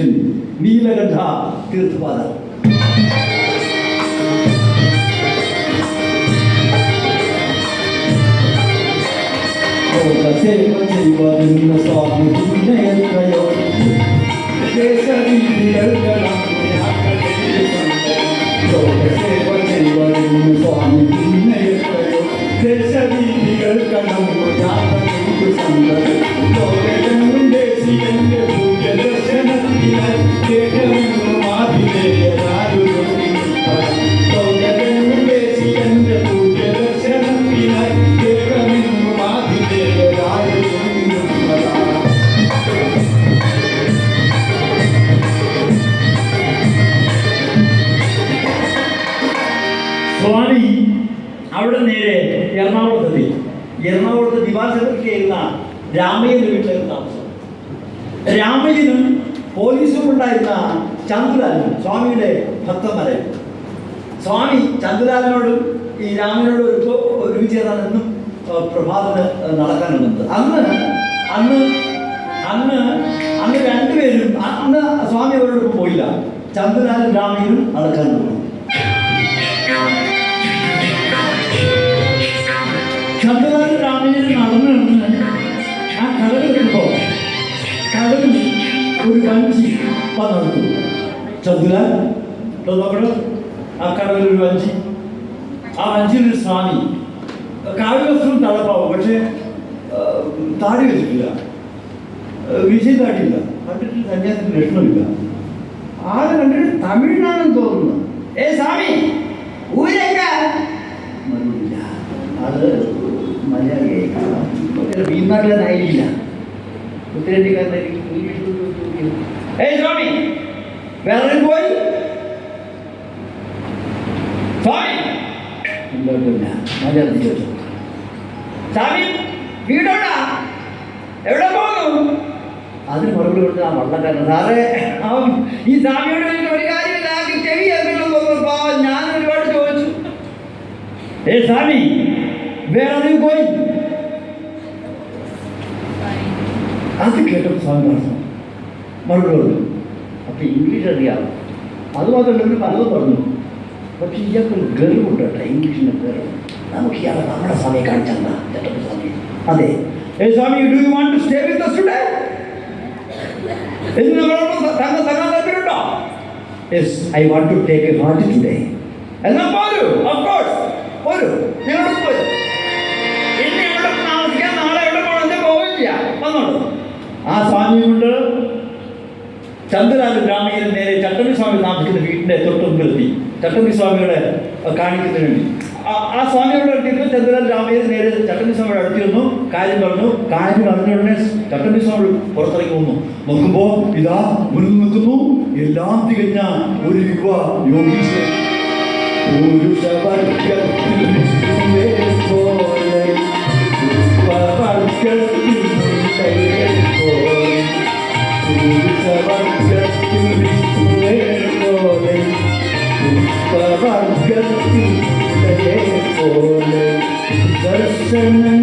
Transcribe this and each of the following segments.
Mission ನೀಲಗಂಧ ತೀರ್ಥಪಾದ ಸ್ವಾಮಿ ದೇಶ ನೀತಿಗಳ ಕಣ್ಣು ಯಾಕೆ ಸಂಗತ എറണാകുളത്ത് ദിവാസകർക്കായിരുന്ന രാമയ്യന്റെ വീട്ടിലായിരുന്നു താമസം. രാമയ്യനും പോലീസും ഉണ്ടായിരുന്ന ചന്ദ്രലാലും സ്വാമിയുടെ ഭക്തന്മാരെ. സ്വാമി ചന്ദ്രലാലിനോടും ഈ രാമനോടും ഒരു ഒരുമിച്ച് ചേർന്നാണ് നടക്കാനുണ്ട് പ്രഭാതത്തിന് നടക്കാനുള്ളത്. അന്ന് അന്ന് അന്ന് അന്ന് രണ്ടുപേരും അന്ന് സ്വാമി അവരോടൊപ്പം പോയില്ല. ചന്ദ്രലാലും രാമയ്യനും നടക്കാൻ പോകുന്നു ചന്ദ്രനാഥ് രാമയ്യൻ നടന്നു നടന്ന് ആ കടൽ വരുമ്പോ കടലിൽ ഒരു വഞ്ചി വന്നെടുത്തു ചന്ദ്രൻ നമ്മുടെ ആ കടലിൽ ഒരു വഞ്ചി ആ വഞ്ചിയിൽ ഒരു സ്വാമി കാവ്യവസ്ത്രം തളപ്പാവും പക്ഷേ ആ, താടി വെച്ചിട്ടില്ല ആ, വിജയ് താടിയില്ല കണ്ടിട്ട് സന്യാസത്തിന് ലക്ഷണമില്ല ആളെ കണ്ടിട്ട് തമിഴിനാണെന്ന് തോന്നുന്നു ഏ സ്വാമി ഊരക്ക മറുപടിയില്ല അത് മലയാളിയായി കാണാം വീന്നാട്ടിലായിരിക്കില്ല ഉത്തരേന്ത്യക്കാരനായിരിക്കും ഏയ് സ്വാമി വേറെ പോയി? സ്വാമി! ഇല്ല മലയാളത്തിൽ ചോദിച്ചു? സ്വാമി വീടോടാ? എവിടെ പോകുന്നു അതിന് മറുപടി കൊടുത്ത് ആ വള്ളക്കാരൻ സാറേ ഈ സ്വാമിയോട് എനിക്ക് ഒരു കാര്യമില്ല. ചെവി തോന്നുന്നു. പാവം ഞാൻ ഒരുപാട് ചോദിച്ചു. ഏ സ്വാമി വേറെ you going? അത് കേട്ടപ്പോൾ സ്വാമി പറഞ്ഞു. മറുപടി അപ്പൊ ഇംഗ്ലീഷ് അറിയാം. അത് മാത്രമല്ല പലതും പറഞ്ഞു. പക്ഷെ ഇയാൾക്കൊരു ഗർവുണ്ട് കേട്ടോ ഇംഗ്ലീഷിന് ഗർവ് നമുക്ക് ഇയാളെ നമ്മുടെ സ്വാമിയെ കാണിച്ചാൽ ചേട്ടന്റെ സ്വാമി. അതെ. ഏ Swami do you want to stay with today? എന്ന് നമ്മളോട് തങ്ങ തങ്ങാൻ താല്പര്യമുണ്ടോ yes I want to take a heart today എന്നാ പോരൂ ഓഫ് കോഴ്സ് പോരൂ ഞങ്ങളോട് പോരും. ആ സ്വാമി കൊണ്ട് ചന്ദ്രലാലും രാമയ്യനും നേരെ ചട്ടമ്പി സ്വാമി താമസിക്കുന്ന വീടിന്റെ തൊട്ട് മുമ്പിലെത്തി ചട്ടമ്പി അഹ് കാണിക്കുന്നതിന് വേണ്ടി. ആ- സ്വാമിയോട് അടുത്തിരുന്നു ചന്ദ്രലാൽ രാമയ്യൻ നേരെ ചട്ടമ്പി സ്വാമിയുടെ അടുത്തിരുന്നു കാര്യം പറഞ്ഞു. കാര്യം അറിഞ്ഞ ഉടനെ ചട്ടമ്പി സ്വാമി പുറത്തിറങ്ങി വന്നു. നോക്കുമ്പോ ഇതാ മുന്നിൽ നിൽക്കുന്നു. എല്ലാം തികഞ്ഞ ഒരു യുവ യോഗീശ്വരൻ പുരുഷവർഗത്തിൽ Amen.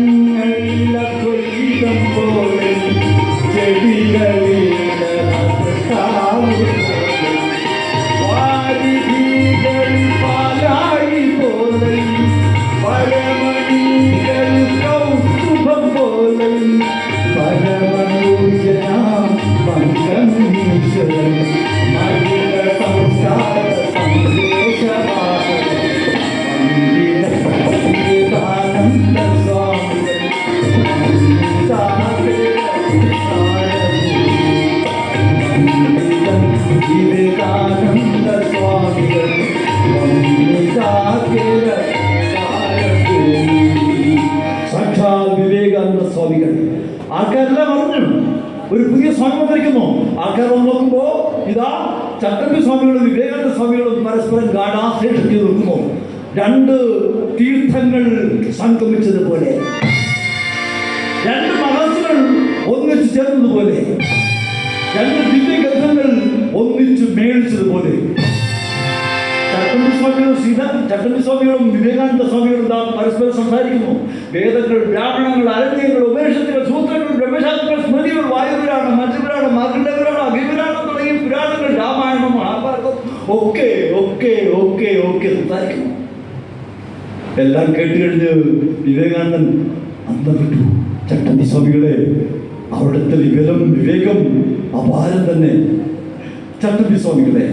ഒരു പുതിയ സ്വാമി വന്നിരിക്കുന്നു. ആൾക്കാർ നോക്കുമ്പോ ഇതാ ചട്ടമ്പി സ്വാമികളും വിവേകാനന്ദ സ്വാമികളും പരസ്പരം ഗാഠാശേഷം ചെയ്ത് നിൽക്കുന്നു. രണ്ട് തീർത്ഥങ്ങൾ സംഗമിച്ചതുപോലെ. രണ്ട് മഹർഷികൾ ഒന്നിച്ച് ചേർന്നതുപോലെ. രണ്ട് ദിവ്യഗ്രന്ഥങ്ങൾ ഒന്നിച്ച് മേളിച്ചതുപോലെ. ചട്ടമ്പി സ്വാമികളും സീത ചട്ടമ്പി സ്വാമികളും വിവേകാനന്ദ സ്വാമികളും പരസ്പരം സംസാരിക്കുന്നു. വേദങ്ങൾ ബ്രാഹ്മണങ്ങൾ അരണ്യങ്ങൾ ഉപനിഷത്തുകൾ സൂത്രങ്ങൾ ബ്രഹ്മശാസ്ത്രങ്ങൾ സ്മൃതികൾ വായുപുരാണം മത്സ്യപുരാണം മാർഗണ്ഡപുരാണം അഭിപുരാണം തുടങ്ങിയ മഹാഭാരതം ഒക്കെ ഒക്കെ ഒക്കെ ഒക്കെ സംസാരിക്കുന്നു. എല്ലാം കേട്ട് കഴിഞ്ഞ് വിവേകാനന്ദൻ അന്തപ്പെട്ടു ചട്ടമ്പി സ്വാമികളെ അവിടുത്തെ വിവരം വിവേകം അപാരം തന്നെ. ചട്ടമ്പി സ്വാമികളെ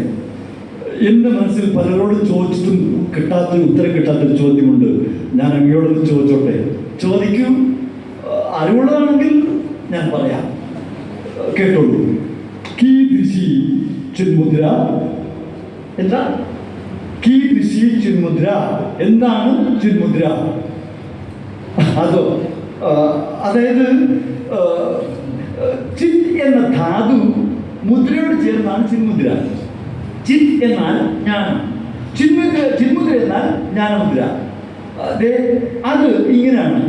എന്റെ മനസ്സിൽ പലരോടും ചോദിച്ചിട്ടും കിട്ടാത്ത ഉത്തരം കിട്ടാത്തൊരു ചോദ്യമുണ്ട്. ഞാൻ അങ്ങയോടൊന്ന് ചോദിച്ചോട്ടെ? ചോദിക്കും. അറിവുള്ളതാണെങ്കിൽ ഞാൻ പറയാം. കേട്ടോളൂ. കീദൃശി ചിന്മുദ്ര. എന്താ? കീ ദൃശി ചിന്മുദ്ര. എന്താണ് ചിന്മുദ്ര? അതോ അതായത് ചിത് എന്ന ധാതു മുദ്രയോട് ചേർന്നാണ് ചിന്മുദ്ര. ചിത് എന്നാൽ ജ്ഞാനം. ചിന്മുദ്ര ചിന്മുദ്ര എന്നാൽ ജ്ഞാനമുദ്ര. അതെ ഇങ്ങനെയാണ്.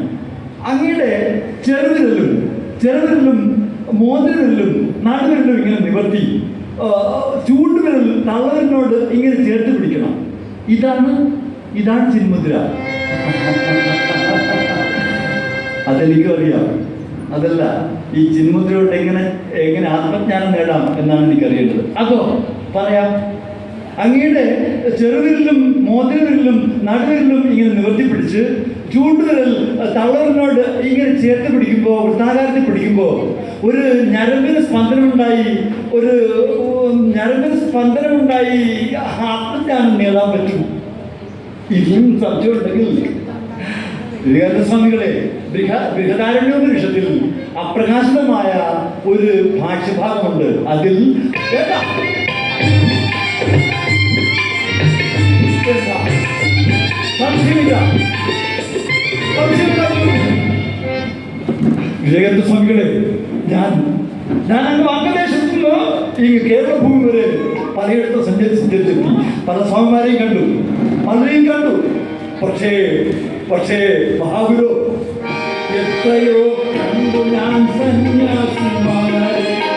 അങ്ങയുടെ ചെറുവിരലും ചെറുവിരലും മോതിരവിരലും നടുവിരലും ഇങ്ങനെ നിവർത്തി. ചൂണ്ടുവിരൽ തള്ളവിരലിനോട് ഇങ്ങനെ ചേർത്ത് പിടിക്കണം. ഇതാണ് ഇതാണ് ചിന്മുദ്ര. അതെനിക്കും അറിയാം അതല്ല ഈ ചിന്മുദ്രയോട് എങ്ങനെ എങ്ങനെ ആത്മജ്ഞാനം നേടാം എന്നാണ് എനിക്കറിയേണ്ടത്. അതോ പറയാം. അങ്ങയുടെ ചെറുവിരലും മോതിരവിരലും നടുവിരലും ഇങ്ങനെ നിവർത്തി പിടിച്ച് തളറിനോട് ഇങ്ങനെ ചേർത്ത് പിടിക്കുമ്പോൾ വൃത്താകാരത്തിൽ പിടിക്കുമ്പോൾ ഒരു ഞരമ്പിന് സ്പന്ദനമുണ്ടായി ഒരു ഞരമ്പിന് സ്പന്ദനമുണ്ടായി ആത്മജ്ഞാനം നേടാൻ പറ്റും ഇനിയും സംശയമുണ്ടെങ്കിൽ ഉണ്ടെങ്കിൽ സ്വാമികളെ ബൃഹ- ബൃഹദാരണ്യോപനിഷത്തിൽ അപ്രകാശിതമായ ഒരു ഭാഷ്യഭാഗമുണ്ട് അതിൽ. സംശയമില്ല. വിവേകാനന്ദ സ്വാമികളെ ഞാൻ ഞാൻ എന്റെ വങ്കദേശത്തു നിന്ന് ഈ കേരള ഭൂമി വരെ പലയിടത്തും സഞ്ചരിച്ച് സഞ്ചരിച്ചെത്തി. പല സ്വാമിമാരെയും കണ്ടു. പലരെയും കണ്ടു. പക്ഷേ പക്ഷേ മഹാഗുരു എത്രയോ കണ്ടു ഞാൻ സന്യാസിമാരെ.